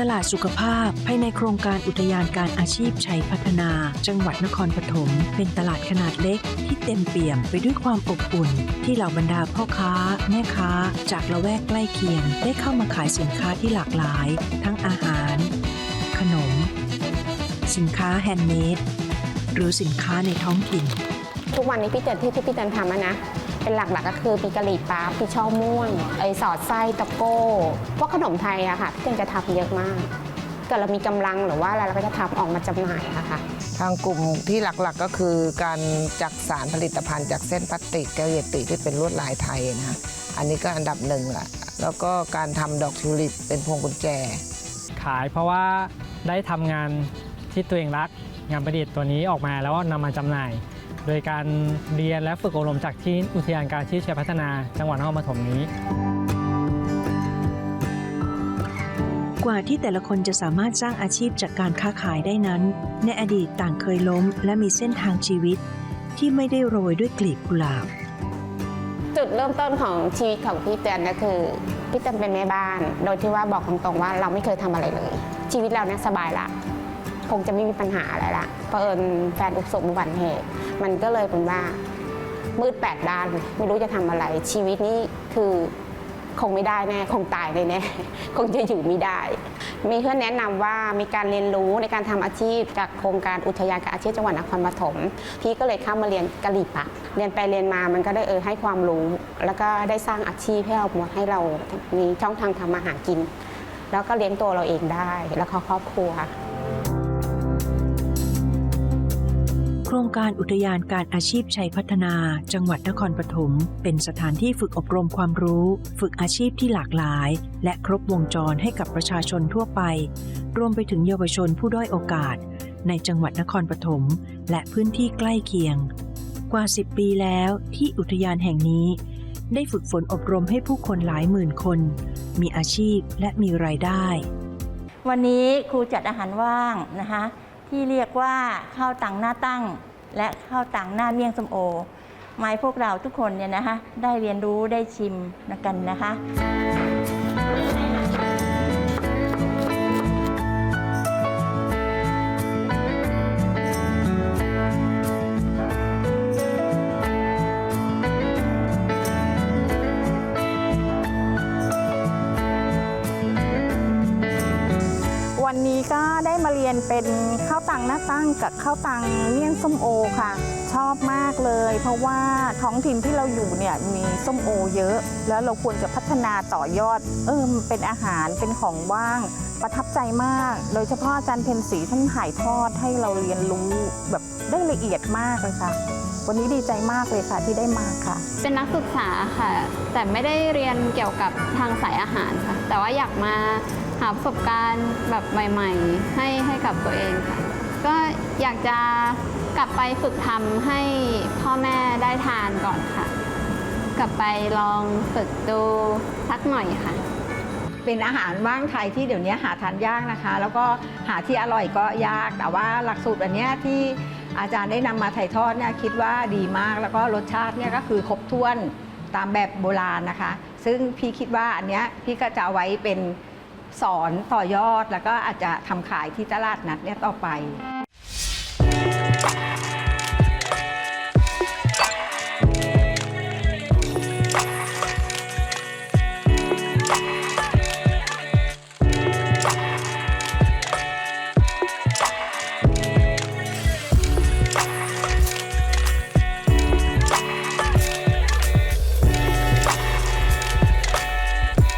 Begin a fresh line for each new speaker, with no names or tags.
ตลาดสุขภาพ ภายในโครงการอุทยานการอาชีพชัยพัฒนา จังหวัดนครปฐมเป็นตลาดขนาดเล็ก ที่เต็มเปี่ยมไปด้วยความอบอุ่น ที่เหล่าบรรดาพ่อค้า แม่ค้า จากละแวกใกล้เคียง ได้เข้ามาขายสินค้าที่หลากหลาย ทั้งอาหาร ขนม สินค้าแฮนด์เมดหรือสินค้าในท้องถิ่น
ทุกวันนี้พี่เตือนที่ที่พี่เตือนทำนะ เป็นหลักๆก็คือมีกะหรี่ปั๊บมีช่อม่วงไอสอดไส้ตะโก้พวกขนมไทยอะค่ะพี่เตือนจะทำเยอะมากเกิดเรามีกำลังหรือว่าอะไรเราก็จะทำออกมาจำหน่ายอะค่ะ
ทางกลุ่มที่หลักๆก็คือการจักสารผลิตภัณฑ์จากเส้นพลาสติกแก้วเยติที่เป็นลวดลายไทยนะฮะอันนี้ก็อันดับหนึ่งแหละแล้วก็การทำดอกทิวลิปเป็นพวงกุญแจ
ขายเพราะว่าได้ทำงานที่ตัวเองรักงานประดิษฐ์ตัวนี้ออกมาแล้วนำมาจำหน่าย โดยการเรียนและฝึกอบรมจากที่อุทยานการอาชีพชัยพัฒนาจังหวัดนครปฐมนี้
กว่าที่แต่ละคนจะสามารถสร้างอาชีพจากการค้าขายได้นั้น ในอดีตต่างเคยล้มและมีเส้นทางชีวิต ที่ไม่ได้โรยด้วยกลีบกุหลาบ
จุดเริ่มต้นของชีวิตของพี่เตือนก็คือพี่เตือนเป็นแม่บ้าน โดยที่ว่าบอกตรงๆว่าเราไม่เคยทำอะไรเลย ชีวิตเราเนี่ยสบายละ คงจะไม่มีปัญหาอะไรละเผอิญแฟนอุกสบอุบัติเหตุ มันก็เลยเป็นว่ามืดแปดด้าน ไม่รู้จะทำอะไร ชีวิตนี้คือคงไม่ได้แน่ คงตายแน่ๆคงจะอยู่ไม่ได้ มีเพื่อนแนะนำว่ามีการเรียนรู้ในการทำอาชีพจากโครงการอุทยานการอาชีพจังหวัดนครปฐมพี่ก็เลยเข้ามาเรียนกะหรี่ปั๊บเรียนไปเรียนมามันก็ได้เออให้ความรู้ แล้วก็ได้สร้างอาชีพให้เราให้เรามีช่องทางทำมาหากิน แล้วก็เลี้ยงตัวเราเองได้ แล้วก็ครอบครัว
ครงการอุทยานการอาชีพชัยพัฒนา จังหวัดนครปฐมเป็นสถานที่ฝึกอบรมความรู้ ฝึกอาชีพที่หลากหลาย และครบวงจรให้กับประชาชนทั่วไป รวมไปถึงเยาวชนผู้ด้อยโอกาส ในจังหวัดนครปฐมและพื้นที่ใกล้เคียง กว่า 10 ปีแล้วที่อุทยานแห่งนี้ ได้ฝึกฝนอบรมให้ผู้คนหลายหมื่นคน มีอาชีพและมีรายได้
วันนี้ครูจัดอาหารว่างนะคะ ที่เรียกว่าข้าวตังหน้าตั้ง และข้าวตังหน้าเมี่ยงสมโอหมายพวกเราทุกคนเนี่ยนะคะได้เรียนรู้ได้ชิมกันนะคะ
วันนี้ก็ได้มาเรียนเป็นข้าวตังหน้าตั้งกับข้าวตังเมี่ยงส้มโอค่ะ ชอบมากเลย เพราะว่าท้องถิ่นที่เราอยู่เนี่ยมีส้มโอเยอะ แล้วเราควรจะพัฒนาต่อยอด เออมันเป็นอาหารเป็นของว่าง ประทับใจมาก โดยเฉพาะอาจารย์เพนสีท่านถ่ายทอดให้เราเรียนรู้แบบได้ละเอียดมากเลยค่ะวันนี้ดีใจมากเลยค่ะที่ได้มาค่ะ
เป็นนักศึกษาค่ะ แต่ไม่ได้เรียนเกี่ยวกับทางสายอาหารค่ะ แต่ว่าอยากมา หาประสบการณ์แบบใหม่ ๆ ให้ให้กับตัวเองค่ะ ก็อยากจะกลับไปฝึกทำให้พ่อแม่ได้ทานก่อนค่ะ กลับไปลองฝึกดูสักหน่อยค่ะ
เป็นอาหารว่างไทยที่เดี๋ยวนี้หาทานยากนะคะ แล้วก็หาที่อร่อยก็ยาก แต่ว่าหลักสูตรอันเนี้ยที่อาจารย์ได้นำมาถ่ายทอดเนี่ยคิดว่าดีมาก แล้วก็รสชาติเนี่ยก็คือครบถ้วนตามแบบโบราณนะคะ ซึ่งพี่คิดว่าอันเนี้ยพี่ก็จะเอาไว้เป็น สอนต่อยอดแล้วก็อาจจะทำขายที่ตลาดนัดเนี่ยต่อไป